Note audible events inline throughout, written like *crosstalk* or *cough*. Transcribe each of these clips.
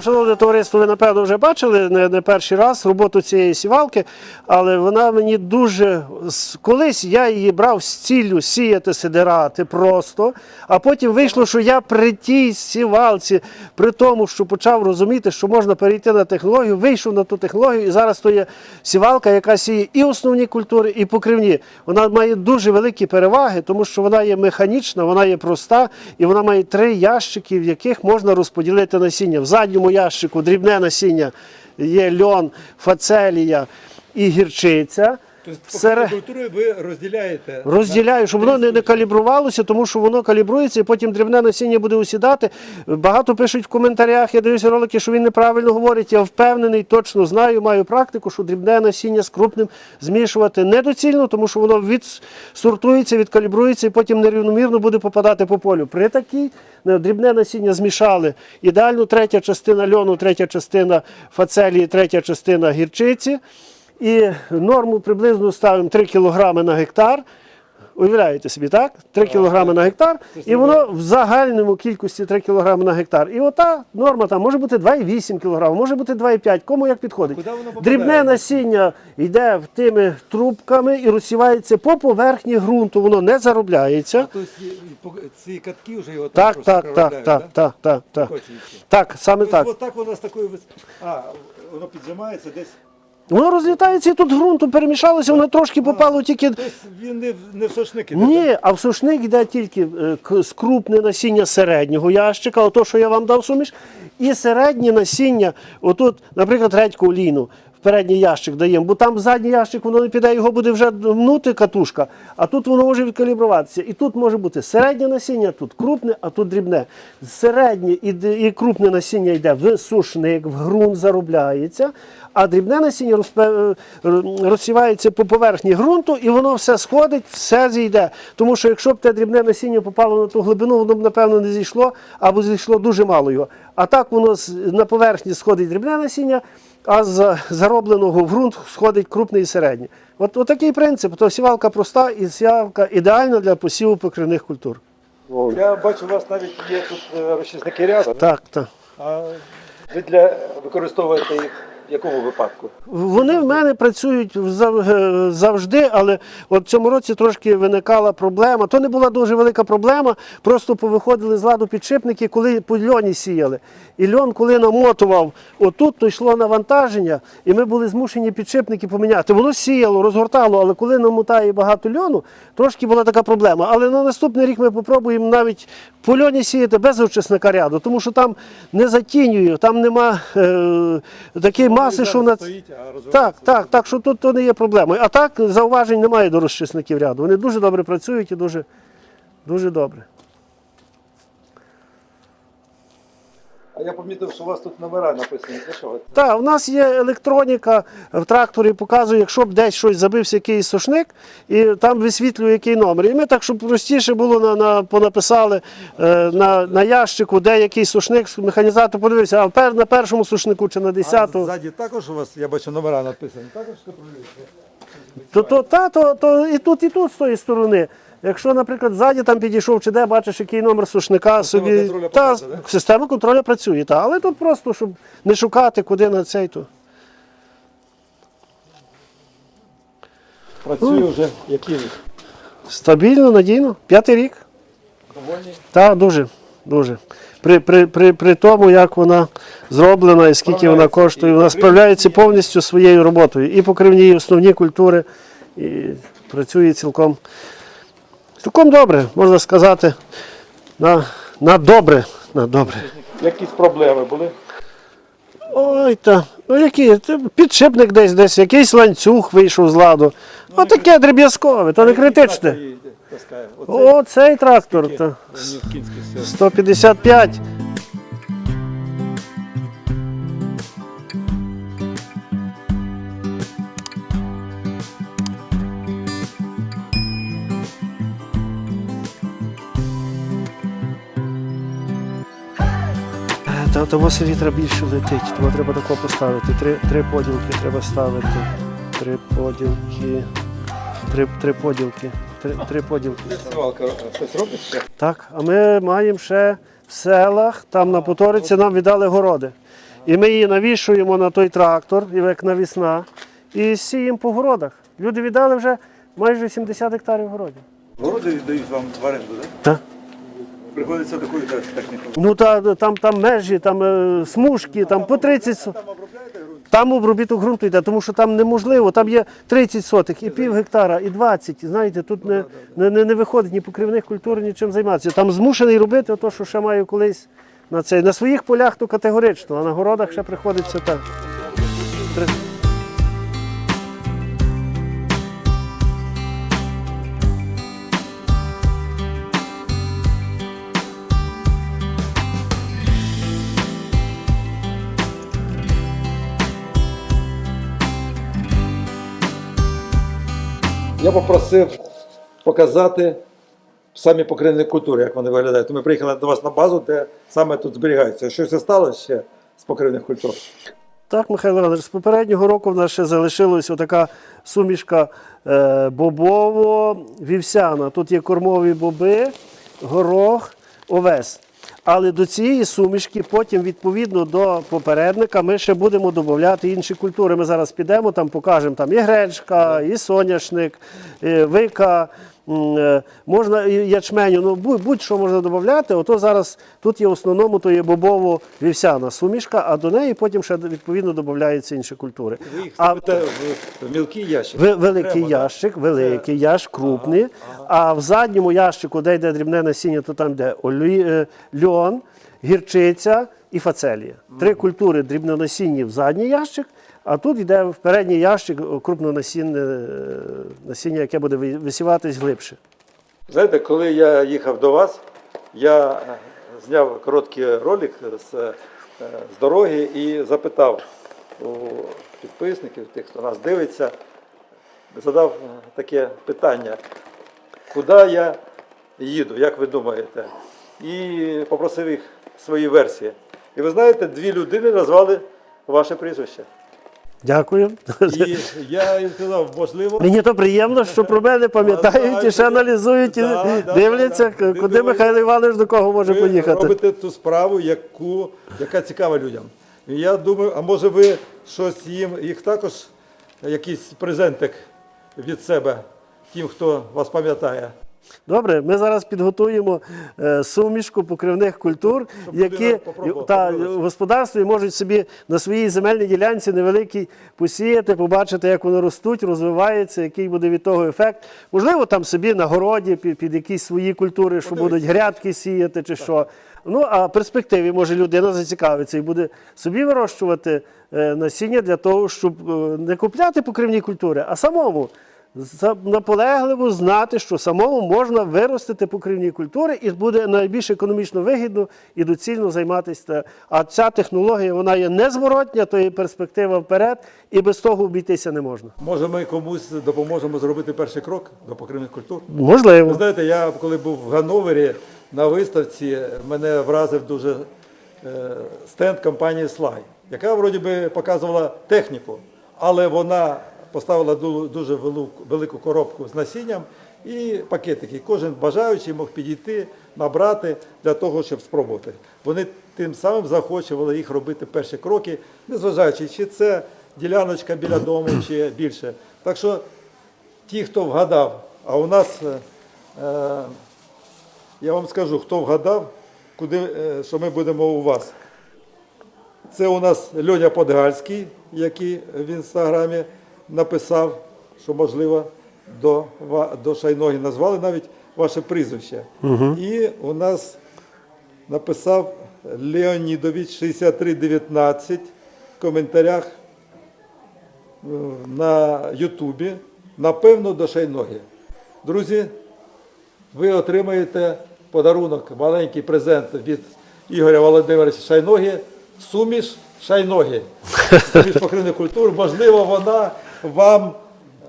Шановне товариство, ви напевно вже бачили не, не перший раз роботу цієї сівалки, але вона мені дуже колись я її брав з ціллю сіяти сидирати просто, а потім вийшло, що я при тій сівалці, при тому, що почав розуміти, що можна перейти на технологію, вийшов на ту технологію, і зараз то є сівалка, яка сіє і основні культури, і покривні. Вона має дуже великі переваги, тому що вона є механічна, вона є проста, і вона має три ящики, в яких можна розподілити насіння. В задньому ящику дрібне насіння є льон, фацелія і гірчиця. Тобто Сере- по культури ви розділяєте. Розділяю, щоб воно не, не калібрувалося, тому що воно калібрується, і потім дрібне насіння буде усідати. Багато пишуть в коментарях, я дивлюся ролики, що він неправильно говорить. Я впевнений, точно знаю, маю практику, що дрібне насіння з крупним змішувати недоцільно, тому що воно відсортується, відкалібрується і потім нерівномірно буде попадати по полю. При такій е, дрібне насіння змішали. Ідеально третя частина льону, третя частина фацелії, третя частина гірчиці. І норму приблизно ставимо 3 кг на гектар. Уявляєте собі, так? 3 кг на гектар, і воно в загальному кількості 3 кг на гектар. І ота норма там може бути 2,8 кг, може бути 2,5, кому як підходить. Дрібне насіння йде в тими трубками і розсівається по поверхні ґрунту, воно не заробляється. Тобто ці катки вже його Так, просто так, так, так, так, так, так. Так, саме так. от так воно з такою. А, воно піджимається десь. Воно розлітається і тут ґрунту перемішалося, воно трошки попало тільки він не в, не в сошники. Ні, а в сушник йде тільки е, к- скрупне насіння середнього ящика, ото, що я вам дав суміш, і середнє насіння, отут, наприклад, редьку олійну. Передній ящик даємо, бо там задній ящик воно не піде, його буде вже мнути катушка, а тут воно може відкалібруватися. І тут може бути середнє насіння, тут крупне, а тут дрібне. Середнє і, і крупне насіння йде в сушник, в ґрунт заробляється, а дрібне насіння е, розсівається по поверхні ґрунту, і воно все сходить, все зійде. Тому що якщо б те дрібне насіння попало на ту глибину, воно б, напевно, не зійшло, або зійшло дуже мало його. А так воно на поверхні сходить дрібне насіння, а з заробленого в ґрунт сходить крупний і середній. От, от такий принцип. То сівалка проста і сівалка ідеальна для посіву покривних культур. Я бачу, у вас навіть є тут е, розчисники ряду. Так, так. А ви для використовуєте їх в якому випадку? Вони в мене працюють е, завжди, але от в цьому році трошки виникала проблема. То не була дуже велика проблема, просто повиходили з ладу підшипники, коли по льоні сіяли. І льон, коли намотував отут, то йшло навантаження, і ми були змушені підшипники поміняти. Воно сіяло, розгортало, але коли намотає багато льону, трошки була така проблема. Але на наступний рік ми попробуємо навіть по льоні сіяти без очисника ряду, тому що там не затінює, там нема е, такої маси, що на так, так, так, що тут то не є проблемою. А так зауважень немає до розчисників ряду. Вони дуже добре працюють і дуже, дуже добре. А я помітив, що у вас тут номера написані. Це що? Так, у нас є електроніка в тракторі, показує, якщо б десь щось забився якийсь сушник, і там висвітлює який номер. І ми так, щоб простіше було, на, на, понаписали е, на, на ящику, де який сушник, механізатор подивився, а пер, на першому сушнику чи на А 10-му. ззаді також у вас, я бачу, номера написані. Також контролюєте? То, то, та, то, то і тут, і тут з тої сторони. Якщо, наприклад, ззаді там підійшов чи де, бачиш, який номер сушника собі. контролю Та, показує, да? система контролю працює, та, але тут просто, щоб не шукати, куди на цей то. Працює вже який рік? Стабільно, надійно. П'ятий рік. Довольні? Так, дуже, дуже. При, при, при, при тому, як вона зроблена і скільки вона Справляється. коштує, І вона покривні, справляється і- повністю своєю роботою. І покривні, і основні культури, і працює цілком, цілком добре, можна сказати, на, на добре. На добре. Якісь проблеми були? Ой, та, ну які, підшипник десь десь, якийсь ланцюг вийшов з ладу. Ну, Отаке дріб'язкове, то не критичне. Оцей трактор. Кінський 155. Того вітра більше летить, тому треба тако поставити. Три, три поділки треба ставити. Три поділки. Три, три поділки. Три, три поділки. Так, а ми маємо ще в селах, там на Поториці нам віддали городи. І ми її навішуємо на той трактор, як навісна, і сіємо по городах. Люди віддали вже майже 70 гектарів городів. Городи віддають вам в оренду, так? Так. Приходиться такою теж технікою. Ну та там, там межі, там е, смужки, там по 30 сотих. Там обробляєте ґрунт? Там обробіток ґрунту йде, тому що там неможливо, там є 30 сотих, і пів гектара, і 20. І знаєте, тут не, не, не, не виходить ні покривних культур, нічим займатися. Там змушений робити те, що ще маю колись на цей. На своїх полях то категорично, а на городах ще приходиться так. Я попросив показати самі покривні культури, як вони виглядають. Ми приїхали до вас на базу, де саме тут зберігаються. Щось сталося ще з покривних культур. Так, Михайло Іванович, з попереднього року в нас ще залишилась така сумішка е, бобово-вівсяна. Тут є кормові боби, горох, овес. Але до цієї сумішки потім, відповідно до попередника, ми ще будемо додати інші культури. Ми зараз підемо, там покажемо там і гречка, і соняшник, і вика. Е, Можна ячменю, ну будь- будь-що можна додати. Ото зараз тут є в основному то є бобово-вівсяна сумішка, а до неї потім ще відповідно додаються інші культури. Ви їх А в, в мілкий ящик. великий да? ящик, великий ящик, крупний. А в задньому ящику, де йде дрібне насіння, то там олі, е, льон, гірчиця і фацелія. Три культури дрібнонасінні в задній ящик, а тут йде в передній ящик крупнонасінне насіння, яке буде висіватись глибше. Знаєте, коли я їхав до вас, я е, зняв короткий ролик з, е, з дороги і запитав у підписників, тих, хто нас дивиться, задав е, таке питання, куди я їду, як ви думаєте? І попросив їх свої версії. І ви знаєте, дві людини назвали ваше прізвище. Дякую. І я їм сказав, можливо. Мені то приємно, що про мене пам'ятають і ще аналізують, і Да, да, дивляться, да, да. куди Ти Михайло Іванович до кого може ви поїхати. робите ту справу, яку, яка цікава людям. І я думаю, а може ви щось їм, їх також якийсь презентик від себе тим, хто вас пам'ятає. Добре, ми зараз підготуємо е, сумішку покривних культур, Щоб які та, господарстві можуть собі на своїй земельній ділянці невеликій посіяти, побачити, як вони ростуть, розвиваються, який буде від того ефект. Можливо, там собі на городі під, під якісь свої культури, що будуть грядки сіяти чи що. Ну, а в перспективі може людина зацікавиться і буде собі вирощувати е, насіння для того, щоб е, не купляти покривні культури, а самому наполегливо знати, що самому можна виростити покривні культури і буде найбільш економічно вигідно і доцільно займатися. А ця технологія вона є незворотня, то є перспектива вперед, і без того обійтися не можна. Може, ми комусь допоможемо зробити перший крок до покривних культур? Ви Можливо. знаєте, я коли був в Ганновері на виставці, мене вразив дуже е, стенд компанії Слай, яка вроді би показувала техніку, але вона поставила дуже велику, коробку з насінням і пакетики. Кожен бажаючий мог підійти, набрати для того, щоб спробувати. Вони тим самим заохочували їх робити перші кроки, незважаючи, чи це діляночка біля дому, *clears throat* чи більше. Так що ті, хто вгадав, а у нас, е, е, я вам скажу, хто вгадав, куди, е, що ми будемо у вас. Це у нас Льоня Подгальський, який в інстаграмі написав, що можливо до, до Шайноги назвали навіть ваше прізвище. І у нас написав Леонідович 6319 в коментарях е, на Ютубі, напевно, до Шайноги. Друзі, ви отримаєте подарунок, маленький презент від Ігоря Володимировича Шайноги, суміш Шайноги. *laughs* Суміш покривних культур. Можливо, вона вам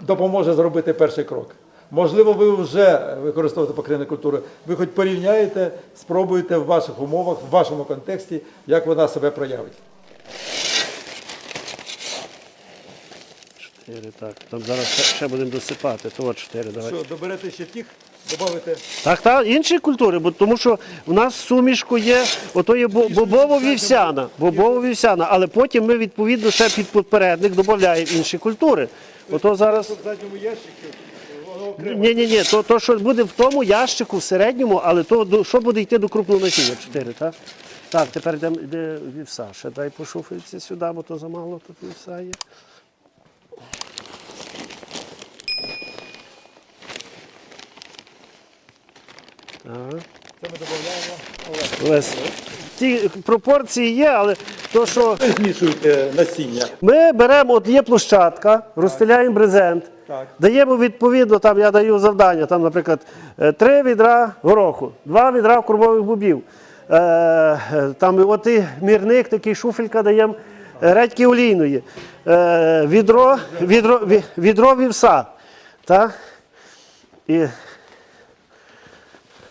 допоможе зробити перший крок. Можливо, ви вже використовуєте покривну культури. Ви хоч порівняєте, спробуєте в ваших умовах, в вашому контексті, як вона себе проявить. Чотири, так. Там зараз ще, ще будемо досипати. То от чотири, давай. Що, доберете ще тих? Добавити Так, так, інші культури, бо тому що в нас сумішку є ото є бобово-вівсяна, бобово-вівсяна, але потім ми відповідно ще під попередник додаємо інші культури. Ото зараз. в задньому ящику, воно окремо. Ні, ні, ні, то, то що буде в тому ящику в середньому, але то до- що буде йти до крупного насіння? Чотири, так? Так, тепер йдемо йде вівса. Ще дай пошуфається сюди, бо то замало тут вівса є. Це ми додаємо. Лес. Ті пропорції є, але то, що Змішуйте насіння. ми беремо, от є площадка, розстеляємо брезент, Так. даємо відповідно, там я даю завдання, там, наприклад, е, три відра гороху, два відра кормових бобів. Е, е, Там от і мірник, такий шуфелька даємо е, редьки олійної, е, відро, відро, відро вівса. Так? І,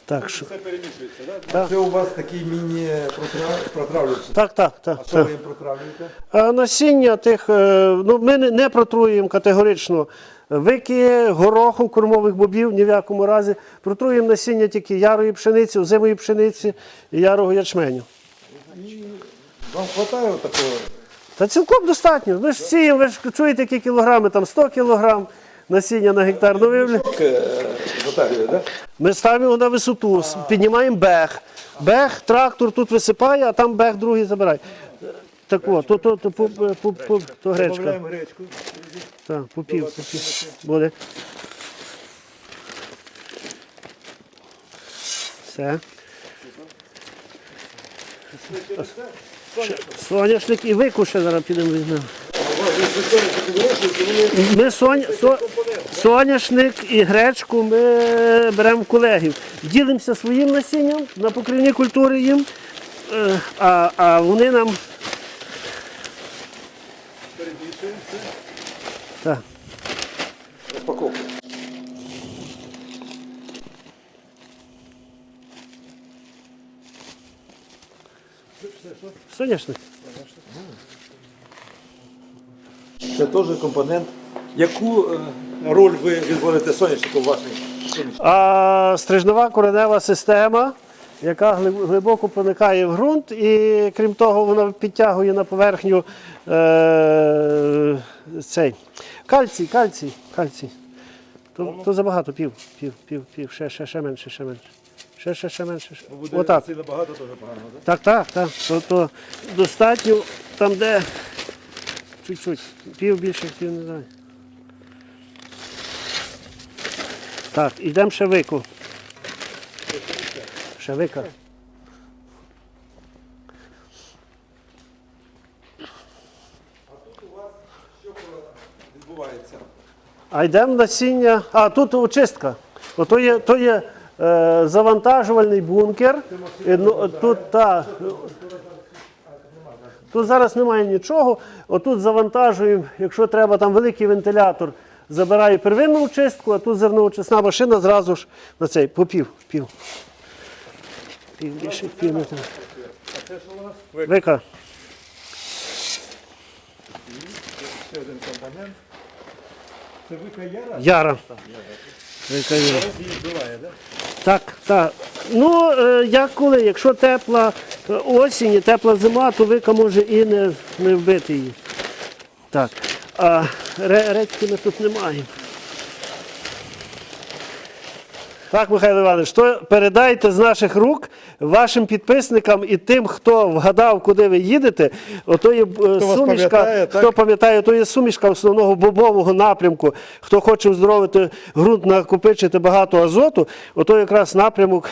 так, що, Все перемішується, так? Це у вас такий міні-протравлювач. так, так, так. А що так. ви їм протравлюєте? А насіння тих, е, ну ми не, протруюємо категорично вики, гороху, кормових бобів ні в якому разі. Протруюємо насіння тільки ярої пшениці, озимої пшениці і ярого ячменю. Вам вистачає такого? Та цілком достатньо. Ви ж сіємо, ви ж чуєте, які кілограми, там 100 кілограм насіння на гектар. Ну, ви, ми ставимо його на висоту, піднімаємо бег. Бег, трактор тут висипає, а там бег другий забирає. Так от, то, то, то, то, то, то, то гречка. Гречку. Так, попів, попів. Буде. Все. Соняшник і вику зараз підемо візьмемо. Ми соняшник і гречку ми беремо колегів. Ділимося своїм насінням на покривні культури їм, е, а, а вони нам. Так. Соняшник. Це теж компонент. Яку е, роль ви відводите соняшнику в вашій? А стрижнова коренева система, яка глибоко проникає в ґрунт, і крім того, вона підтягує на поверхню е, цей кальцій, кальцій, кальцій. То, то забагато, пів, пів, пів, пів, ще, ще, ще менше, ще менше. Ще, ще, ще менше. Ще. Отак. сильно багато, теж погано, так? Так, так, так. То, то достатньо там, де чуть-чуть. Пів більше, пів не знаю. Так, йдемо ще вику. Ще вика. Відбувається. А йдемо насіння. А, тут очистка. Ото є, то є е, завантажувальний бункер. І, ну, тут, та, тут зараз немає нічого. Отут завантажуємо, якщо треба, там великий вентилятор забирає первинну очистку, а тут зерноочисна машина зразу ж на цей попів. Пів. Пів більше, пів не так. А це що у нас? Вика. Це вика яра? Яра. Вика Яра. Так? Так. Ну, е, як коли, якщо тепла осінь і тепла зима, то вика може і не, не вбити її. Так. А ре- редьки ми тут не маємо. Так, Михайло Іванович, то передайте з наших рук вашим підписникам і тим, хто вгадав, куди ви їдете. Ото є е, вас сумішка, пам'ятає, хто пам'ятає, то є сумішка основного бобового напрямку. Хто хоче оздоровити ґрунт, накопичити багато азоту, ото якраз напрямок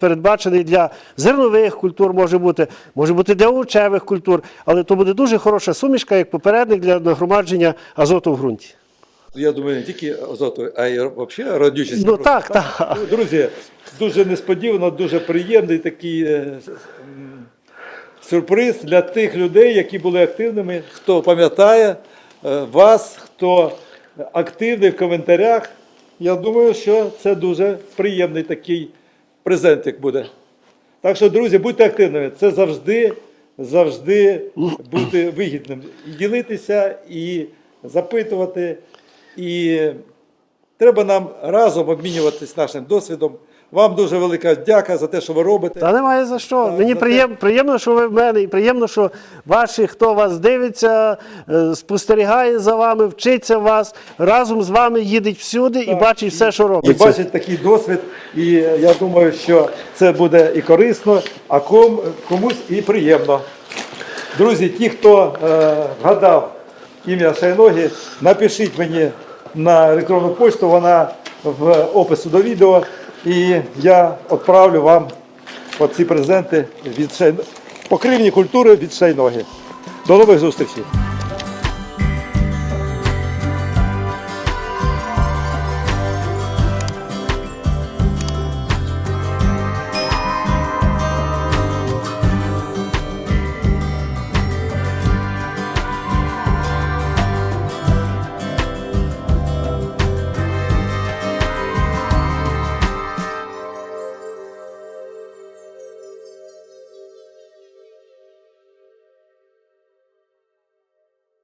передбачений для зернових культур, може бути, може бути для овочевих культур, але то буде дуже хороша сумішка як попередник для нагромадження азоту в ґрунті. Я думаю, не тільки азоту, а й взагалі родючість. Ну так, так. Ну, Друзі, дуже несподівано, дуже приємний такий е, сюрприз для тих людей, які були активними, хто пам'ятає е, вас, хто активний в коментарях. Я думаю, що це дуже приємний такий презентик буде. Так що, друзі, будьте активними. Це завжди, завжди бути вигідним. І ділитися, і запитувати, і Треба нам разом обмінюватись нашим досвідом. Вам дуже велика дяка за те, що ви робите. Та немає за що. Мені за те- приємно, що ви в мене, і приємно, що ваші, хто вас дивиться, е, спостерігає за вами, вчиться вас, разом з вами їдеть всюди і бачить все, що І бачить такий досвід, і я думаю, що це буде і корисно, а ком, комусь і приємно. Друзі, ті, хто е, гадав ім'я Шайногі, напишіть мені на електронну почту, вона в опису до відео, і я відправлю вам оці презенти від Шайн... покривні культури від шейноги. До нових зустрічей!